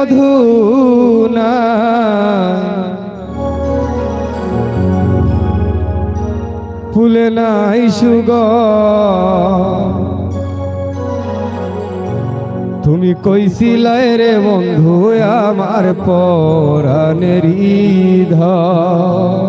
মধু নাই ফুলে নাই সুগন্ধ। তুমি কইছিলাই রে বন্ধু আমার পরাণের ধর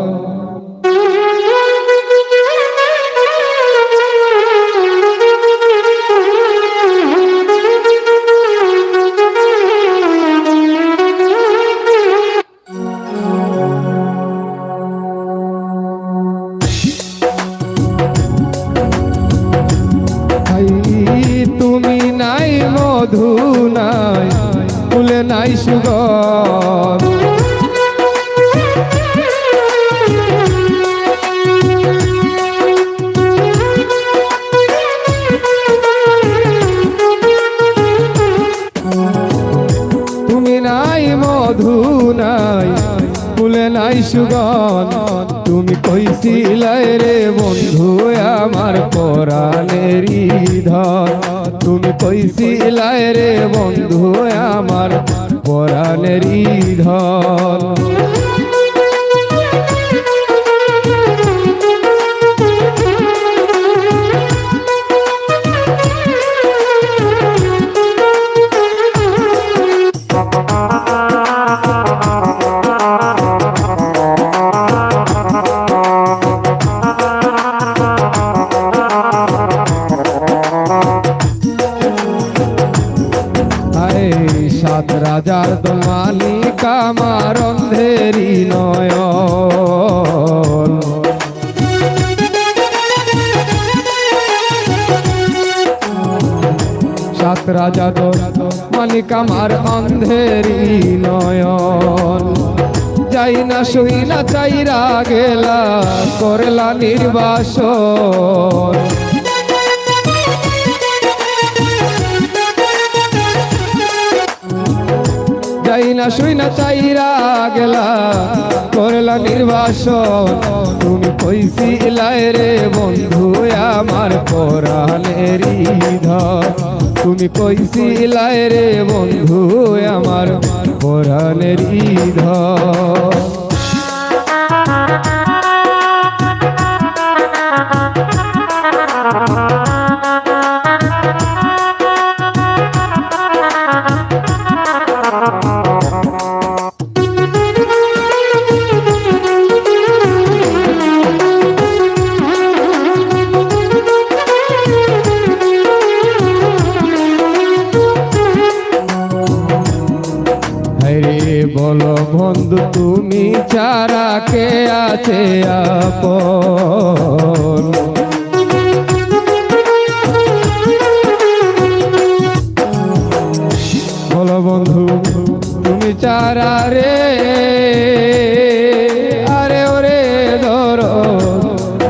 তুমি কইছিলাই রে বন্ধু আমার পরাণেরই ধর আমার অন্ধেরি নয়ন। যাই না শুই না চাইরা গেলা করলা নির্বাসন। যাই না শুই না চাইরা গেলা করলা নির্বাসন। তুমি কইছিলাই রে বন্ধু আমার পরাণের ধর তুমি কইছিলাই রে বন্ধু আমার পরাণের ধর হরে বন্ধু, তুমি চারা কে আছে আপন? বলো বন্ধু, তুমি চারা রে? আরে ওরে ধরো।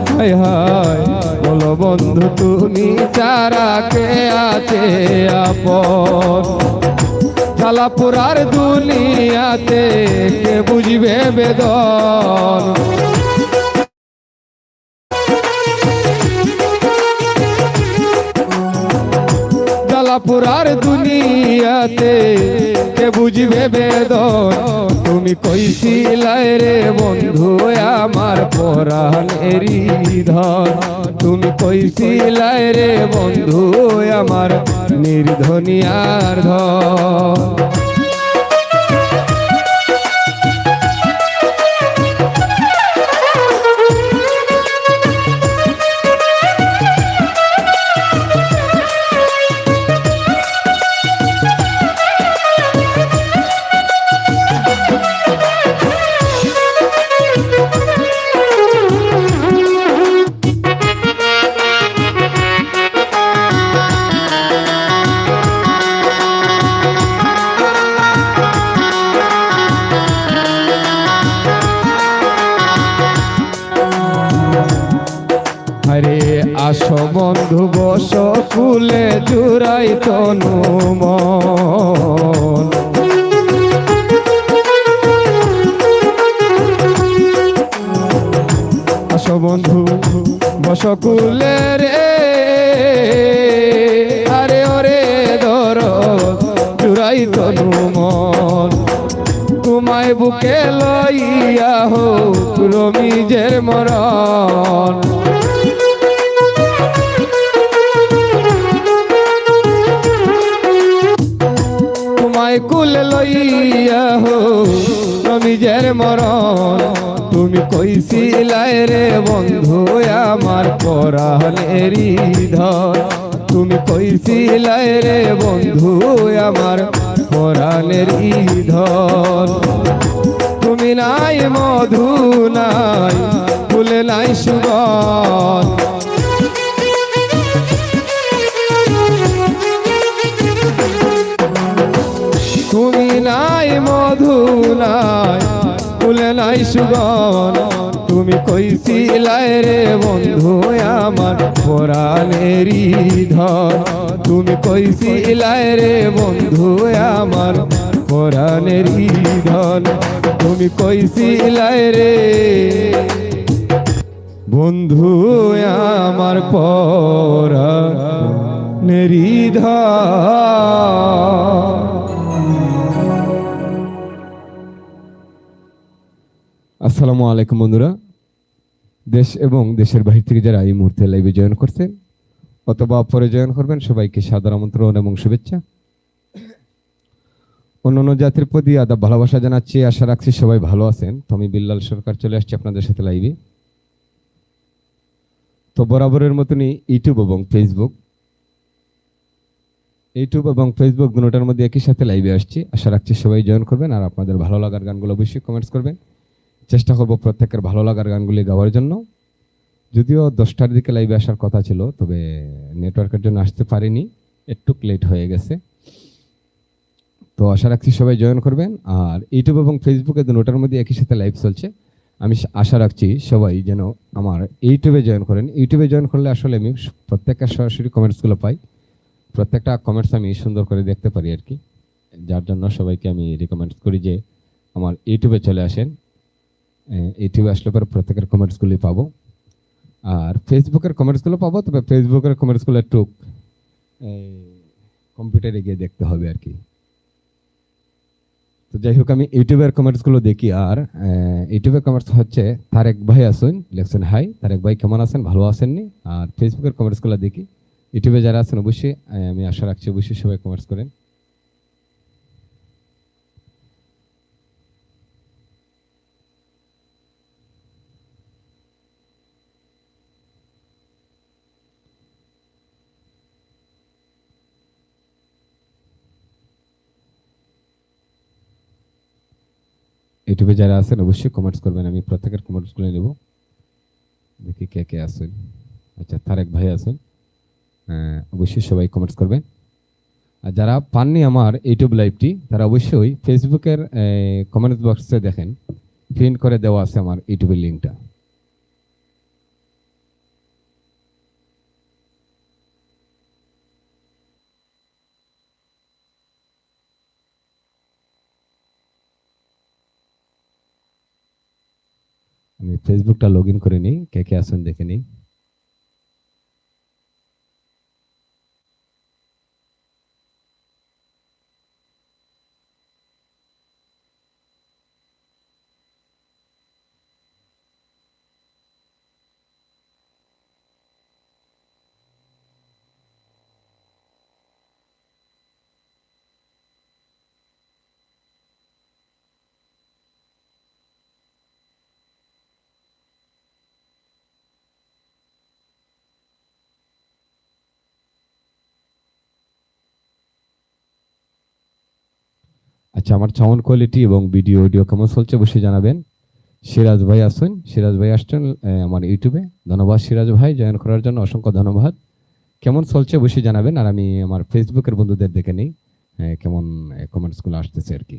হায় হায় বলো বন্ধু, তুমি চারা কে আছে আপন? ঝালাপুরার দুনিয়াতে কে বুঝবে বেদন? ঝালাপুরার দুনিয়াতে কে বুঝবে বেদন? তুমি কইছিলাই রে বন্ধু? আমার এরি ধর তুমি কইছিলাই রে বন্ধু আমার নির্ধনিয়ার ধর বন্ধু বস কুলে রে আরে ওরে ধর জুড়াই তনু মন তোমায় বুকে লইয়া হো, রমিজের মরণ। কুল লইয়া হো, রমিজের মরণ। তুমি কইছিলাই রে বন্ধু? আমার পরাণেরই ধর তুমি কইছিলাই রে বন্ধু? আমার পরাণের ধর তুমি নাই মধু, নাই ফুলে, নাই সুগন তুমি নাই মধু, নাই নাই সুগন তুমি কইছিলাই রে বন্ধু আমার পরাণেরই ধর তুমি কইছিলাই রে বন্ধু আমার পরাণেরই ধন। তুমি কইছিলাই রে বন্ধু আমার পরাণেরই ধন। আসসালামু আলাইকুম বন্ধুরা। দেশ এবং দেশের বাহির থেকে যারা এই মুহূর্তে লাইভে জয়েন করছেন, অথবা পরে জয়েন করবেন, সবাইকে সাদর আমন্ত্রণ এবং শুভেচ্ছা। অন্যান্য জাতির প্রতি আদা ভালোবাসা জানাচ্ছি, আশা রাখছি সবাই ভালো আছেন। তো আমি বিল্লাল সরকার চলে আসছি আপনাদের সাথে লাইভে তো বরাবরের মতনই ইউটিউব এবং ফেসবুক ইউটিউব এবং ফেসবুক দুটোটার মধ্যে একই সাথে লাইভে আসছি। আশা রাখছি সবাই জয়েন করবেন আর আপনাদের ভালো লাগার গানগুলো অবশ্যই কমেন্টস করবেন। চেষ্টা করব প্রত্যেকের ভালো লাগার গানগুলি গাওয়ার জন্য। যদিও দশটার দিকে লাইভে আসার কথা ছিল, তবে নেটওয়ার্কের জন্য আসতে পারিনি। একটু লেট হয়ে গেছে। তো আশা রাখছি সবাই জয়েন করবেন। আর ইউটিউব এবং ফেসবুকে দুটোটার মধ্যে একই সাথে লাইভ চলছে। আমি আশা রাখছি সবাই যেন আমার ইউটিউবে জয়েন করেন। ইউটিউবে জয়েন করলে আসলে আমি প্রত্যেকটা সরাসরি কমেন্টসগুলো পাই। প্রত্যেকটা কমেন্টস আমি সুন্দর করে দেখতে পারি আর কি। যার জন্য সবাইকে আমি রিকমেন্ড করি যে আমার ইউটিউবে চলে আসেন। ইউটিউবে আসলে পরে প্রত্যেকের কমেন্টসগুলি পাবো। আর ফেসবুকের কমেন্টসগুলো পাবো, তবে ফেসবুকের কমেন্টসগুলো একটু কম্পিউটারে গিয়ে দেখতে হবে আর কি। তো যাই হোক, আমি ইউটিউবের কমেন্টসগুলো দেখি। আর ইউটিউবের কমেন্টস হচ্ছে তারেক ভাই আসুন, লেখছেন, হাই, তারেক ভাই কেমন আছেন? ভালো আছেননি? আর ফেসবুকের কমেন্টসগুলো দেখি। ইউটিউবে যারা আছেন, অবশ্যই আমি আশা রাখছি, অবশ্যই সবাই কমেন্টস করেন। ইউটিউবে যারা আছেন, অবশ্যই কমেন্টস করবেন। আমি প্রত্যেকের কমেন্টসগুলো নেব। দেখি কে কে আছেন। আচ্ছা তারেক ভাই আছেন। অবশ্যই সবাই কমেন্টস করবেন। আর যারা পাননি আমার ইউটিউব লাইভটি, তারা অবশ্যই ফেসবুকের কমেন্টস বক্সে দেখেন। প্রিন্ট করে দেওয়া আছে আমার ইউটিউবের লিঙ্কটা আমি ফেসবুকটা লগ ইন করে নিই কে কে আছেন দেখে নিই। আচ্ছা আমার সাউন্ড কোয়ালিটি এবং ভিডিও অডিও কেমন চলছে অবশ্যই জানাবেন। সিরাজ ভাই আসুন। সিরাজ ভাই আসছেন আমার ইউটিউবে ধন্যবাদ সিরাজ ভাই, জয়েন করার জন্য অসংখ্য ধন্যবাদ। কেমন চলছে অবশ্যই জানাবেন, আর আমি আমার ফেসবুকের বন্ধুদের দেখে নিই কেমন কমেন্টসগুলো আসতেছে আর কি।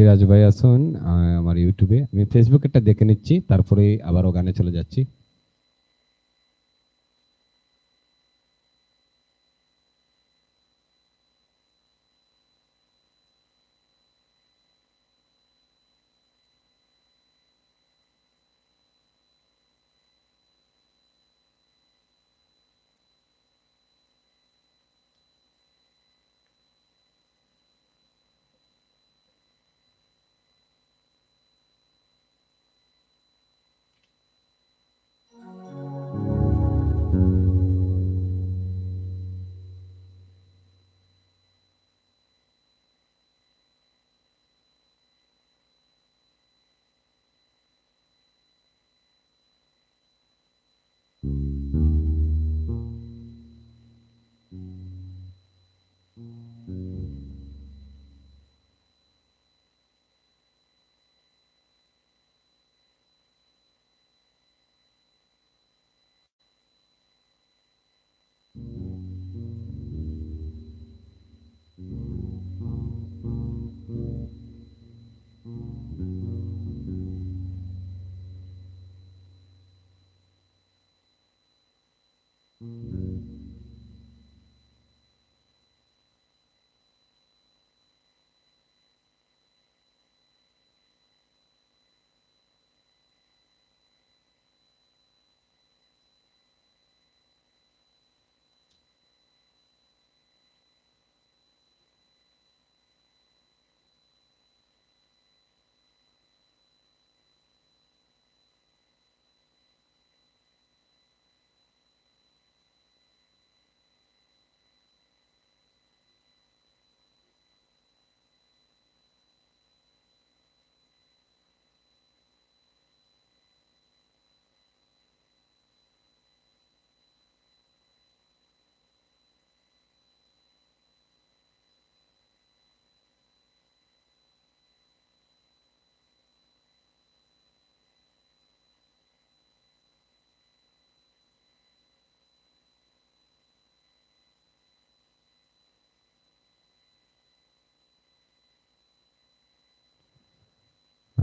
সিরাজ ভাই আসুন আমার ইউটিউবে। আমি ফেসবুকেরটা দেখে নিচ্ছি তারপরে আবারও গানে চলে যাচ্ছি।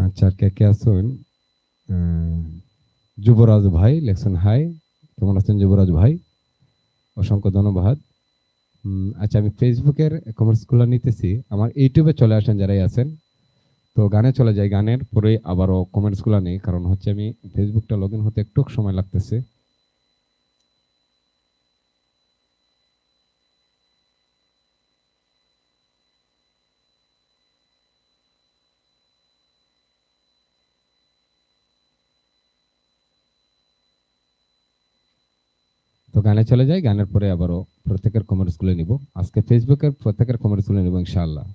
আচ্ছা কে কে আসুন যুবরাজ ভাই, লেখছেন হাই। কেমন আছেন যুবরাজ ভাই? অসংখ্য ধন্যবাদ। আচ্ছা আমি ফেসবুকের কমার্সগুলো নিতেছি। আমার ইউটিউবে চলে আসেন যারাই আছেন। তো গানে চলে যাই গানের, পরে আবারও কমেন্টসগুলো নেই। কারণ হচ্ছে আমি ফেসবুকটা লগ ইন হতে একটু সময় লাগতেছে। গানে চলে যাই গানের পরে আবারও প্রত্যেকের কমেন্টসগুলো নিব। আজকে ফেসবুকের প্রত্যেকের কমেন্টসগুলো নিব ইনশাআল্লাহ।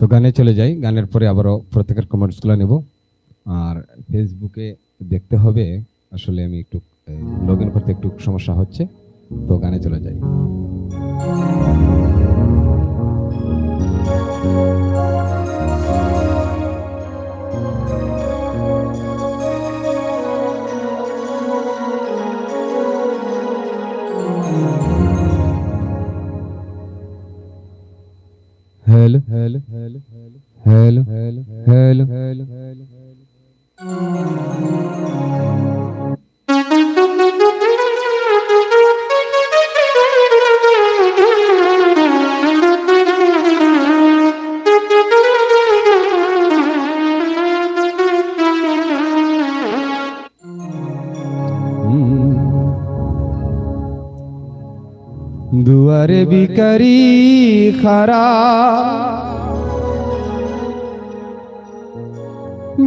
তো গানে চলে যাই। গানের পরে আবারও প্রত্যেকের কমেন্টসগুলো নেব। আর ফেসবুকে দেখতে হবে, আসলে আমি একটু লগ ইন করতে একটু সমস্যা হচ্ছে, তো গানে চলে যাই। ሄል ሄል ሄል ሄል ሄል দুয়ারে বিকারি খারা।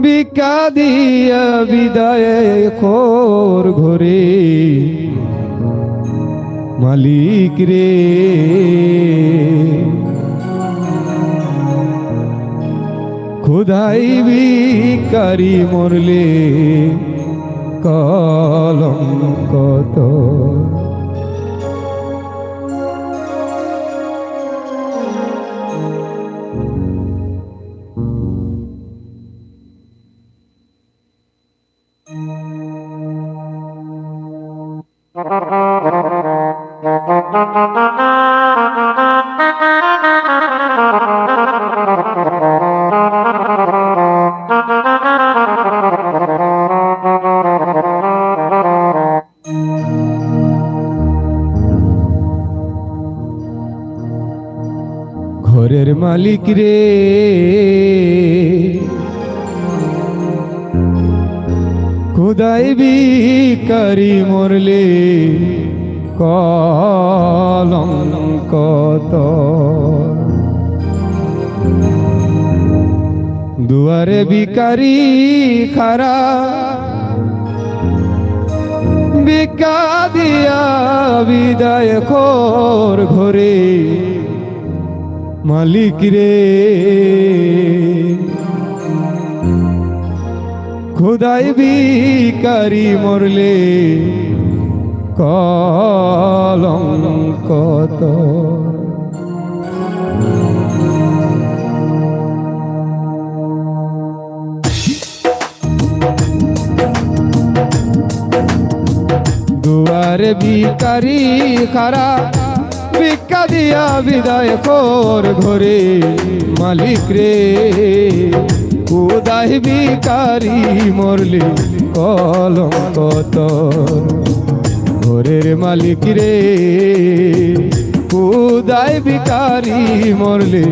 বিকা দিয়া বিদায় খোর ঘরে। মালিক রে। খুদাই বিকারি মরলে কলম কত মালিক রে। খুদাই বিকারি মরলে কত দুয়ারে বিকারি খারা বিকা দিয়া বিদায় খোর ঘরে। মালিক রে। খুদাই বিকারি মরলে কত দুয়ারে বিকারি খারা ভিক্ষা দিয়া বিদায় কর ঘরে, মালিক রে। উদাই বিকারি মরলে কলম কত? ঘরের মালিক রে, উদাই বিকারি মরলে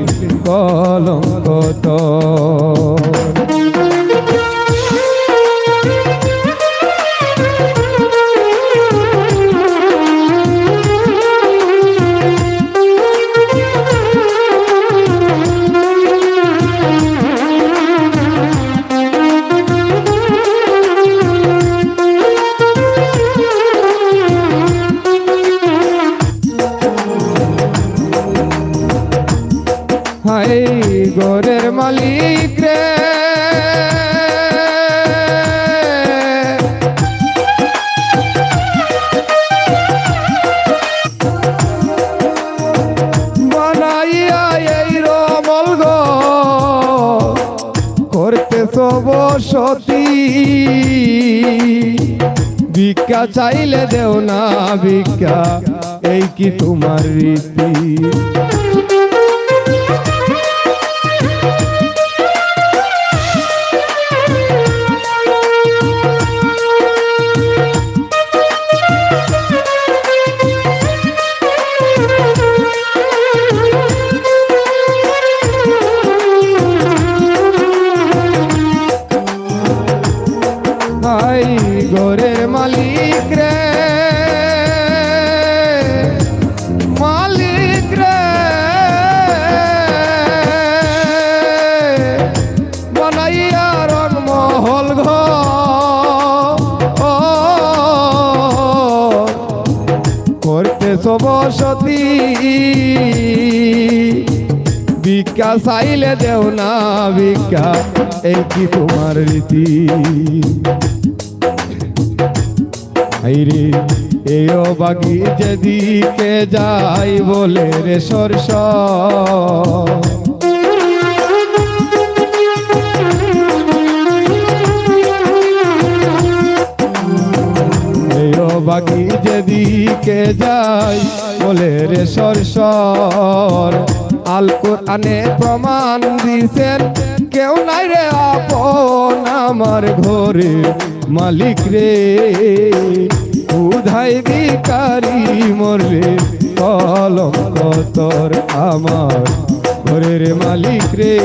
কলম কত? সব ভিক্ষা চাইলে দেও না ভিক্ষা এই কি তোমার রীতি? করতে বসতি। সতী ভিক্ষা চাইলে দেও না ভিক্ষা, এই কি তোমার রীতি? এও বাগি যেদিকে যাই বলে রে সরস বাগি যেদিকে যাই বলে রে সরসর আল কোরআনে প্রমাণ দিছেন, কেউ নাই রে আপন আমার ঘরে মালিক রে। উধাই বিকারি মরলে কলঙ্ক তোর আমার ঘরের মালিক রে।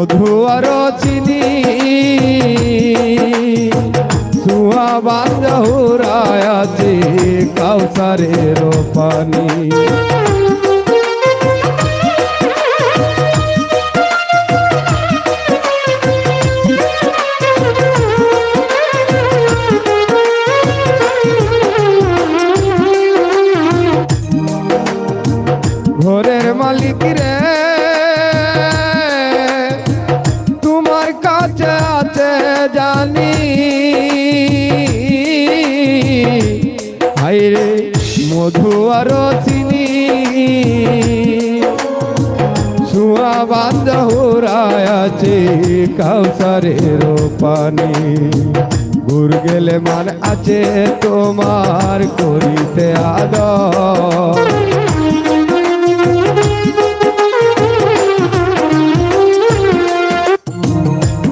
মধু আর চিনি সুয়া বান্ধুরায় আছে কাউসারের পানি। সুয়া বান্ধুরায় আছে কাউসারের পানি। ঘুর গেলে মান আছে তোমার করিতে আদর।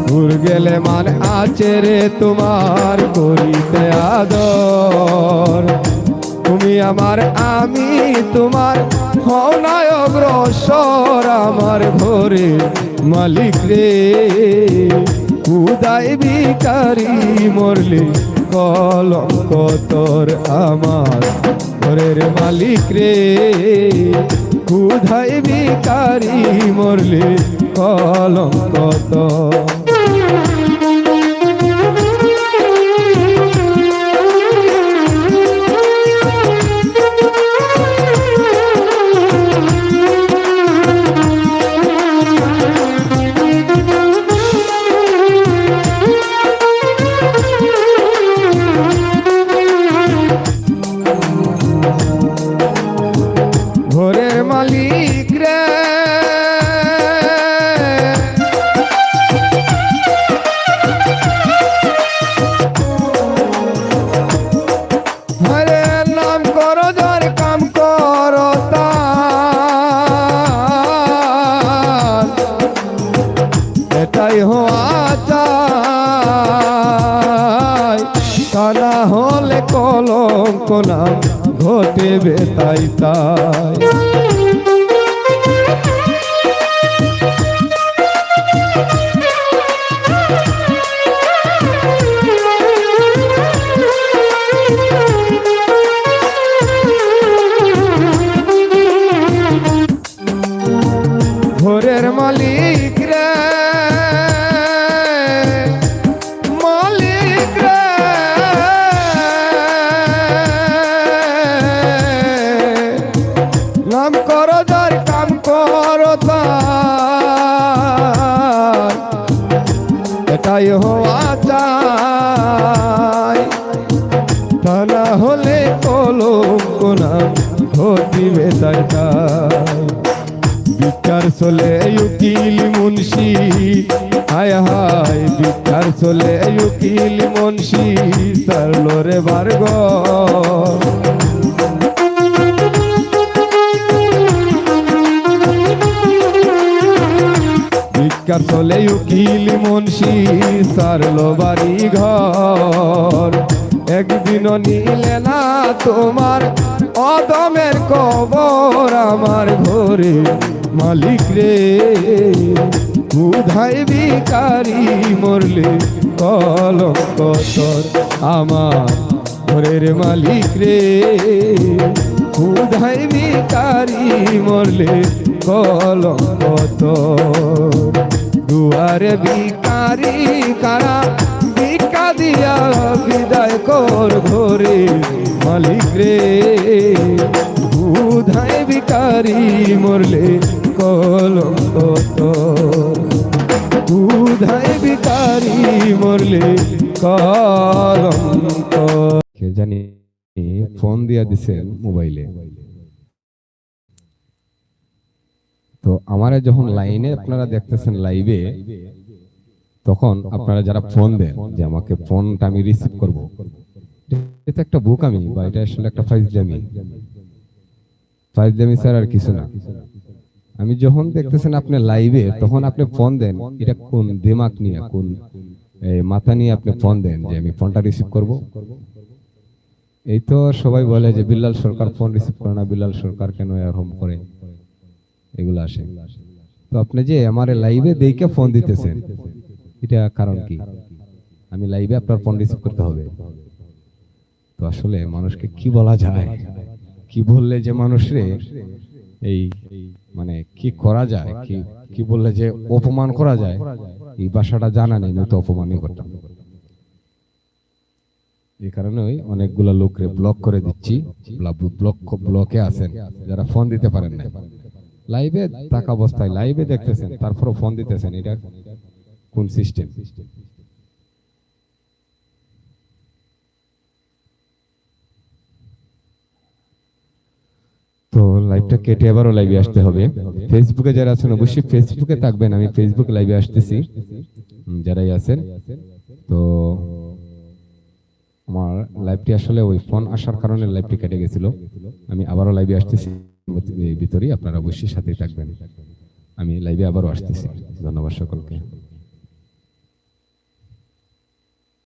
ভুল গেলে মান আছে রে তোমার করিতে আদর। তুমি আমার, আমি তোমার না অগ্রসর আমার ঘরে মালিক রে। উদয় বিকারি মরলে কলঙ্ক তোর আমার ঘরের মালিক রে। উদয় বিকারি মরলে কলঙ্ক তোর মালিক চলে উকিল মুন্সি। হায় হায় বিচার চলে উকিল মুন্সি, তার লোরে বার্গ ভিক্ষার চলে উকিল মুন্সি সারলো বাড়ি ঘর। একদিনও নিলে না তোমার অদমের কবর আমার ঘরে। মালিক রে, উধাই বিকারি মরলে কলঙ্ক আমার ঘরের মালিক রে। উধাই বিকারি মরলে কলঙ্ক দুয়ারে বিকারি কারা ভিক্ষা দিয়া বিদায় কর ঘরে, মালিক রে। বুধায় বিকারি মরলে কলঙ্ক বুধায় বিকারি মরলে কলঙ্ক। কে জানি ফোন দিয়া দিছেন মোবাইলে। তো আমারে যখন লাইনে আপনারা দেখতেছেন লাইভে তখন আপনারা যারা ফোন দেন যে আমাকে ফোনটা আমি রিসিভ করব এটা একটা বুক আমি বা এটা আসলে একটা ফাইজলামি। ফাইজলামি স্যার আর কিছু না। আমি যখন দেখতেছেন আপনি লাইভে তখন আপনি ফোন দেন। এটা কোন দিমাগ নিয়ে কোন মাথা নিয়ে আপনি ফোন দেন যে আমি ফোনটা রিসিভ করব? এই তো সবাই বলে যে বিল্লাল সরকার ফোন রিসিভ করে না বিল্লাল সরকার কেন এরকম করে? এগুলো আসে। তো আপনি যে আমার লাইভে দেখে ফোন দিতেছেন। এটা কারণ কি? আমি লাইভে আপনার ফোন রিসিভ করতে হবে। তো আসলে মানুষকে কি বলা যায়? কি বললে যে মানুষরে এই মানে কি করা যায়? কি কি বললে যে অপমান করা যায়? এই ভাষাটা জানা নেই, নয়তো অপমানই করতাম। এই কারণেই অনেকগুলা লোকরে ব্লক করে দিচ্ছি। ব্লক ব্লকে আছেন, যারা ফোন দিতে পারেন না লাইভে থাকা অবস্থায় লাইভে দেখতেছেন তারপরে ফোন দিতেছেন। এটা কোন সিস্টেম? তো লাইভটা কেটে আবারও লাইভে আসতে হবে। ফেসবুকে যারা আছেন অবশ্যই ফেসবুকে থাকবেন। আমি ফেসবুক লাইভে আসতেছি। যারাই আছেন। তো আমার লাইভটি আসলে ওই ফোন আসার কারণে লাইভটি কেটে গেছিল। আমি আবারও লাইভে আসতেছি। ভিতরেই আপনারা অবশ্যই সাথেই থাকবেন। আমি লাইভে আবারও আসতেছি। ধন্যবাদ সকলকে।